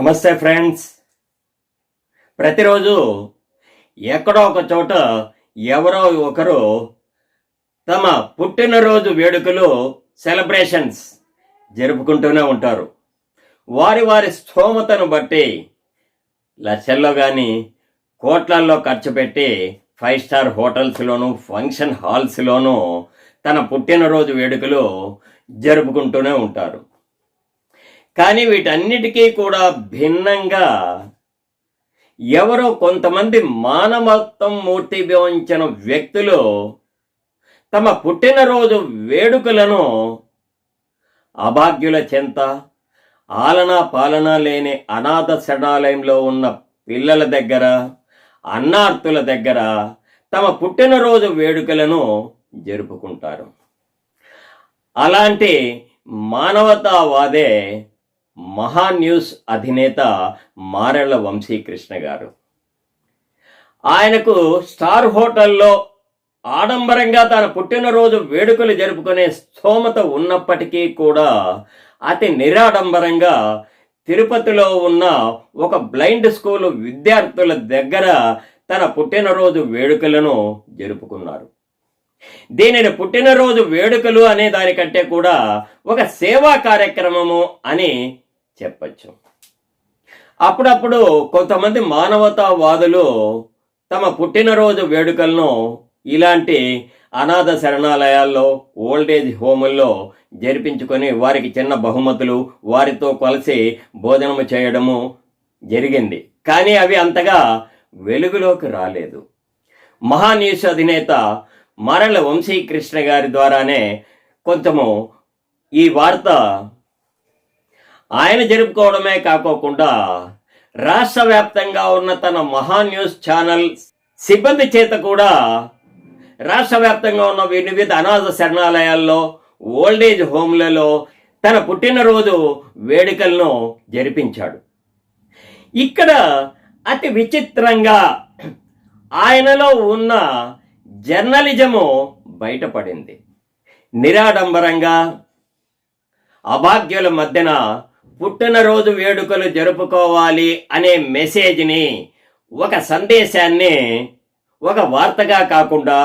నమస్తే ఫ్రెండ్స్. ప్రతిరోజు ఎక్కడో ఒక చోట ఎవరో ఒకరు తమ పుట్టినరోజు వేడుకలు సెలబ్రేషన్స్ జరుపుకుంటూనే ఉంటారు. వారి వారి స్థోమతను బట్టి లక్షల్లో కానీ కోట్లల్లో ఖర్చు పెట్టి ఫైవ్ స్టార్ హోటల్స్లోను ఫంక్షన్ హాల్స్లోనూ తన పుట్టినరోజు వేడుకలు జరుపుకుంటూనే ఉంటారు. కానీ వీటన్నిటికీ కూడా భిన్నంగా ఎవరో కొంతమంది మానవత్వం మూర్తిభవించిన వ్యక్తులు తమ పుట్టినరోజు వేడుకలను అభాగ్యుల చెంత ఆలనా పాలన లేని అనాథ శరణాలయంలో ఉన్న పిల్లల దగ్గర అన్నార్తుల దగ్గర తమ పుట్టినరోజు వేడుకలను జరుపుకుంటారు. అలాంటి మానవతావాదే మహా న్యూస్ అధినేత మారెళ్ళ వంశీకృష్ణ గారు. ఆయనకు స్టార్ హోటల్లో ఆడంబరంగా తన పుట్టినరోజు వేడుకలు జరుపుకునే స్థోమత ఉన్నప్పటికీ కూడా అతి నిరాడంబరంగా తిరుపతిలో ఉన్న ఒక బ్లైండ్ స్కూల్ విద్యార్థుల దగ్గర తన పుట్టినరోజు వేడుకలను జరుపుకున్నారు. దీనిని పుట్టినరోజు వేడుకలు అనే దానికంటే కూడా ఒక సేవా కార్యక్రమము అని చెప్పచ్చు. అప్పుడప్పుడు కొంతమంది మానవతావాదులు తమ పుట్టినరోజు వేడుకలను ఇలాంటి అనాథ శరణాలయాల్లో ఓల్డేజ్ హోముల్లో జరిపించుకొని వారికి చిన్న బహుమతులు వారితో కలిసి భోజనము చేయడము జరిగింది. కానీ అవి అంతగా వెలుగులోకి రాలేదు. మహాన్యూస్ అధినేత మరల వంశీకృష్ణ గారి ద్వారానే కొంచెము ఈ వార్త ఆయన జరుపుకోవడమే కాకోకుండా రాష్ట్ర వ్యాప్తంగా ఉన్న తన మహా న్యూస్ ఛానల్ సిబ్బంది చేత కూడా రాష్ట్ర వ్యాప్తంగా ఉన్న వివిధ అనాథ శరణాలయాల్లో ఓల్డేజ్ హోమ్లలో తన పుట్టినరోజు వేడుకలను జరిపించాడు. ఇక్కడ అతి విచిత్రంగా ఆయనలో ఉన్న జర్నలిజము బయటపడింది. నిరాడంబరంగా అభాగ్యుల మధ్యన పుట్టినరోజు వేడుకలు జరుపుకోవాలి అనే మెసేజ్ని ఒక సందేశాన్ని ఒక వార్తగా కాకుండా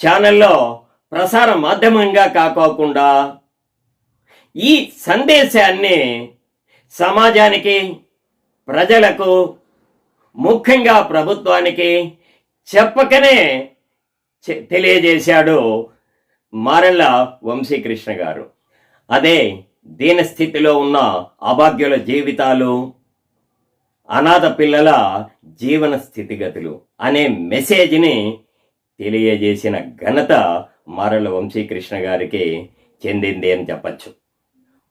ఛానల్లో ప్రసార మాధ్యమంగా కాకోకుండా ఈ సందేశాన్ని సమాజానికి ప్రజలకు ముఖ్యంగా ప్రభుత్వానికి చెప్పకనే తెలియజేశాడు మారెళ్ళ వంశీకృష్ణ గారు. అదే దీనస్థితిలో ఉన్న అభాగ్యుల జీవితాలు అనాథ పిల్లల జీవన స్థితిగతులు అనే మెసేజ్ని తెలియజేసిన ఘనత మారెళ్ళ వంశీకృష్ణ గారికి చెందింది అని చెప్పచ్చు.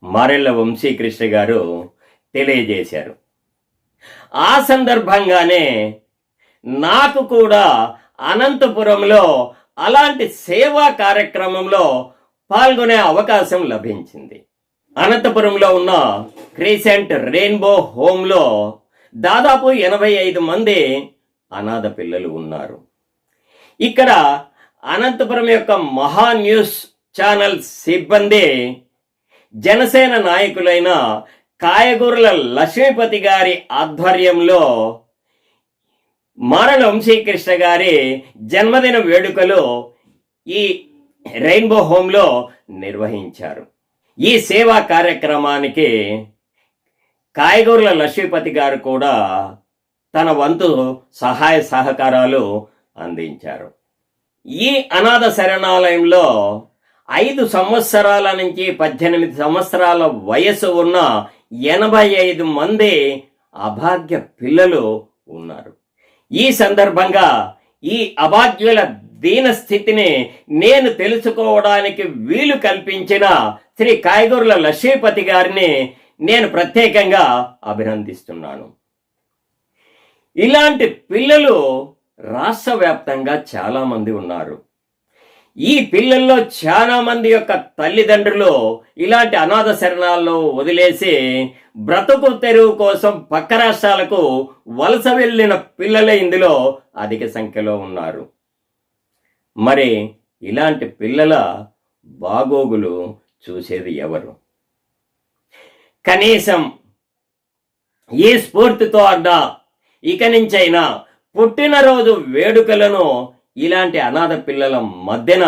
మారెళ్ళ వంశీకృష్ణ గారు తెలియజేశారు. ఆ సందర్భంగానే నాకు కూడా అనంతపురంలో అలాంటి సేవా కార్యక్రమంలో పాల్గొనే అవకాశం లభించింది. అనంతపురంలో ఉన్న క్రీసెంట్ రెయిన్బో హోమ్లో దాదాపు ఎనభై ఐదు మంది అనాథ పిల్లలు ఉన్నారు. ఇక్కడ అనంతపురం యొక్క మహా న్యూస్ ఛానల్ సిబ్బంది జనసేన నాయకులైన కాయగూరల లక్ష్మీపతి గారి ఆధ్వర్యంలో మారల వంశీకృష్ణ గారి జన్మదిన వేడుకలు ఈ రెయిన్బో హోమ్లో నిర్వహించారు. ఈ సేవా కార్యక్రమానికి కాయగూరల లక్ష్మీపతి గారు కూడా తన వంతు సహాయ సహకారాలు అందించారు. ఈ అనాథ శరణాలయంలో ఐదు సంవత్సరాల నుంచి పద్దెనిమిది సంవత్సరాల వయసు ఉన్న ఎనభై ఐదు మంది అభాగ్య పిల్లలు ఉన్నారు. ఈ సందర్భంగా ఈ అభాగ్యుల దీన స్థితిని నేను తెలుసుకోవడానికి వీలు కల్పించిన శ్రీ కాయగూరల లక్ష్మీపతి గారిని నేను ప్రత్యేకంగా అభినందిస్తున్నాను. ఇలాంటి పిల్లలు రాష్ట్ర వ్యాప్తంగా చాలామంది ఉన్నారు. ఈ పిల్లల్లో చాలా మంది యొక్క తల్లిదండ్రులు ఇలాంటి అనాథ శరణాల్లో వదిలేసి బ్రతుకు తెరువు కోసం పక్క రాష్ట్రాలకు వలస వెళ్ళిన పిల్లలే ఇందులో అధిక సంఖ్యలో ఉన్నారు. మరి ఇలాంటి పిల్లల బాగోగులు చూసేది ఎవరు? కనీసం ఈ స్ఫూర్తితో అడ్డా ఇక నుంచైనా పుట్టినరోజు వేడుకలను ఇలాంటి అనాథ పిల్లల మధ్యన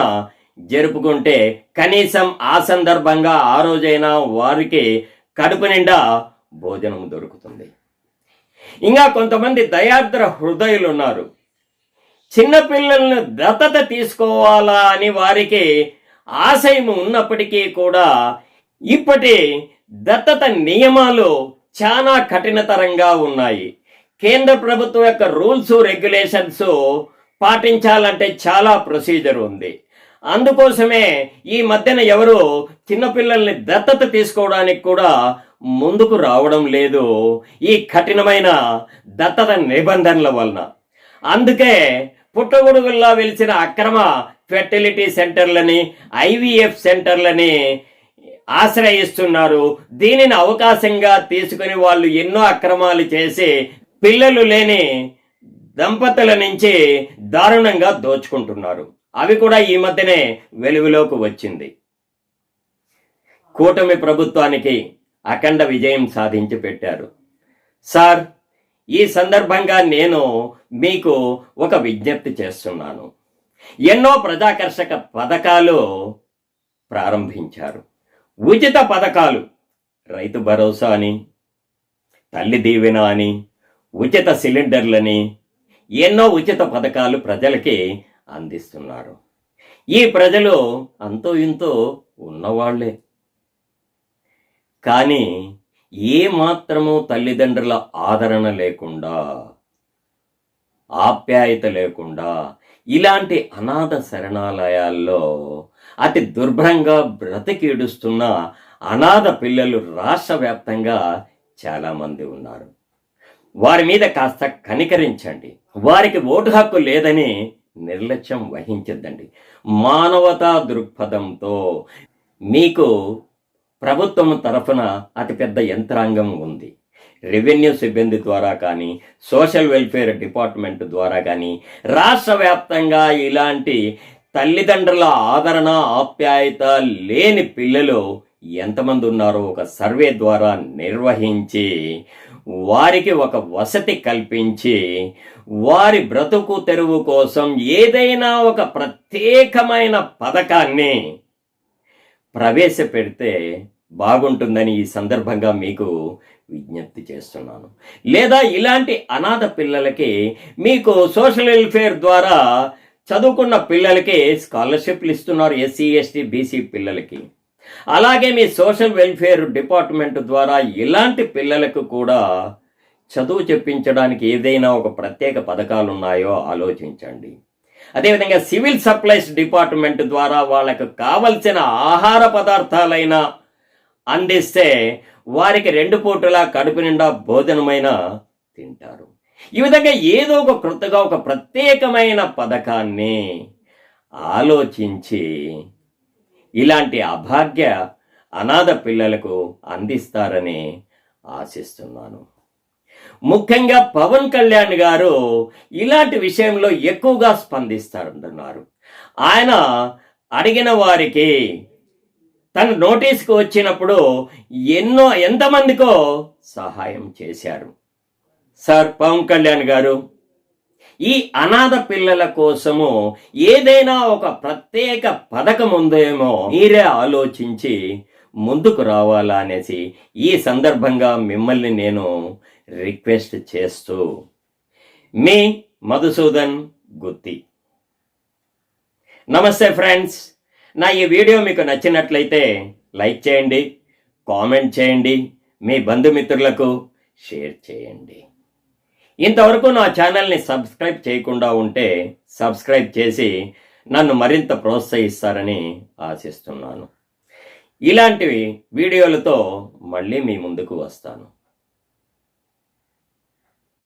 జరుపుకుంటే కనీసం ఆ సందర్భంగా ఆ రోజైనా వారికి కడుపు నిండా భోజనం దొరుకుతుంది. ఇంకా కొంతమంది దయాద్ర హృదయులు ఉన్నారు చిన్నపిల్లలను దత్తత తీసుకోవాలా అని వారికి ఆశయం ఉన్నప్పటికీ కూడా ఇప్పటి దత్తత నియమాలు చాలా కఠినతరంగా ఉన్నాయి. కేంద్ర ప్రభుత్వం యొక్క రూల్స్ రెగ్యులేషన్స్ పాటించాలంటే చాలా ప్రొసీజర్ ఉంది. అందుకోసమే ఈ మధ్యన ఎవరు చిన్నపిల్లల్ని దత్తత తీసుకోవడానికి కూడా ముందుకు రావడం లేదు. ఈ కఠినమైన దత్తత నిబంధనల వలన. అందుకే పుట్టగొడుగుల్లో వెలిసిన అక్రమ ఫెర్టిలిటీ సెంటర్లని ఐవీఎఫ్ సెంటర్లని ఆశ్రయిస్తున్నారు. దీనిని అవకాశంగా తీసుకుని వాళ్ళు ఎన్నో అక్రమాలు చేసి పిల్లలు లేని దంపతుల నుంచి దారుణంగా దోచుకుంటున్నారు. అవి కూడా ఈ మధ్యనే వెలుగులోకి వచ్చింది. కూటమి ప్రభుత్వానికి అఖండ విజయం సాధించి పెట్టారు. సార్ ఈ సందర్భంగా నేను మీకు ఒక విజ్ఞప్తి చేస్తున్నాను. ఎన్నో ప్రజాకర్షక పథకాలు ప్రారంభించారు. ఉచిత పథకాలు రైతు భరోసా అని తల్లి దీవెన అని ఉచిత సిలిండర్లని ఎన్నో ఉచిత పథకాలు ప్రజలకి అందిస్తున్నారు. ఈ ప్రజలు అంతో ఇంతో ఉన్నవాళ్ళే. కానీ ఏ మాత్రము తల్లిదండ్రుల ఆదరణ లేకుండా ఆప్యాయత లేకుండా ఇలాంటి అనాథ శరణాలయాల్లో అతి దుర్భరంగా బ్రతికిడుస్తున్న అనాథ పిల్లలు రాష్ట్ర వ్యాప్తంగా చాలామంది ఉన్నారు. వారి మీద కాస్త కనికరించండి. వారికి ఓటు హక్కు లేదని నిర్లక్ష్యం వహించద్దండి. మానవతా దృక్పథంతో మీకు ప్రభుత్వం తరఫున అతిపెద్ద యంత్రాంగం ఉంది. రెవెన్యూ సిబ్బంది ద్వారా కానీ సోషల్ వెల్ఫేర్ డిపార్ట్మెంట్ ద్వారా కానీ రాష్ట్ర వ్యాప్తంగా ఇలాంటి తల్లిదండ్రుల ఆదరణ ఆప్యాయత లేని పిల్లలు ఎంతమంది ఉన్నారో ఒక సర్వే ద్వారా నిర్వహించి వారికి ఒక వసతి కల్పించి వారి బ్రతుకు తెరువు కోసం ఏదైనా ఒక ప్రత్యేకమైన పథకాన్ని ప్రవేశపెడితే బాగుంటుందని ఈ సందర్భంగా మీకు విజ్ఞప్తి చేస్తున్నాను. లేదా ఇలాంటి అనాథ పిల్లలకి మీకు సోషల్ వెల్ఫేర్ ద్వారా చదువుకున్న పిల్లలకి స్కాలర్షిప్లు ఇస్తున్నారు ఎస్సీ ఎస్టీ బీసీ పిల్లలకి. అలాగే మీ సోషల్ వెల్ఫేర్ డిపార్ట్మెంట్ ద్వారా ఇలాంటి పిల్లలకు కూడా చదువు చెప్పించడానికి ఏదైనా ఒక ప్రత్యేక పథకాలు ఉన్నాయో ఆలోచించండి. అదేవిధంగా సివిల్ సప్లైస్ డిపార్ట్మెంట్ ద్వారా వాళ్ళకు కావలసిన ఆహార పదార్థాలైనా అందిస్తే వారికి రెండు పూటలా కడుపు నిండా భోజనమైన తింటారు. ఈ విధంగా ఏదో ఒక క్రొత్తగా ఒక ప్రత్యేకమైన పథకాన్ని ఆలోచించి ఇలాంటి అభాగ్య అనాథ పిల్లలకు అందిస్తారని ఆశిస్తున్నాను. ముఖ్యంగా పవన్ కళ్యాణ్ గారు ఇలాంటి విషయంలో ఎక్కువగా స్పందిస్తారంటున్నారు. ఆయన అడిగిన వారికి తన నోటీస్కి వచ్చినప్పుడు ఎన్నో ఎంతమందికో సహాయం చేశారు. సార్ పవన్ కళ్యాణ్ గారు ఈ అనాథ పిల్లల కోసము ఏదైనా ఒక ప్రత్యేక పథకం ఉందేమో మీరే ఆలోచించి ముందుకు రావాలా అనేసి ఈ సందర్భంగా మిమ్మల్ని నేను రిక్వెస్ట్ చేస్తూ మీ మధుసూదన్ గుత్తి. నమస్తే ఫ్రెండ్స్. నా ఈ వీడియో మీకు నచ్చినట్లయితే లైక్ చేయండి కామెంట్ చేయండి మీ బంధుమిత్రులకు షేర్ చేయండి. ఇంతవరకు నా ఛానల్ని సబ్స్క్రైబ్ చేయకుండా ఉంటే సబ్స్క్రైబ్ చేసి నన్ను మరింత ప్రోత్సహిస్తారని ఆశిస్తున్నాను. ఇలాంటివి వీడియోలతో మళ్ళీ మీ ముందుకు వస్తాను.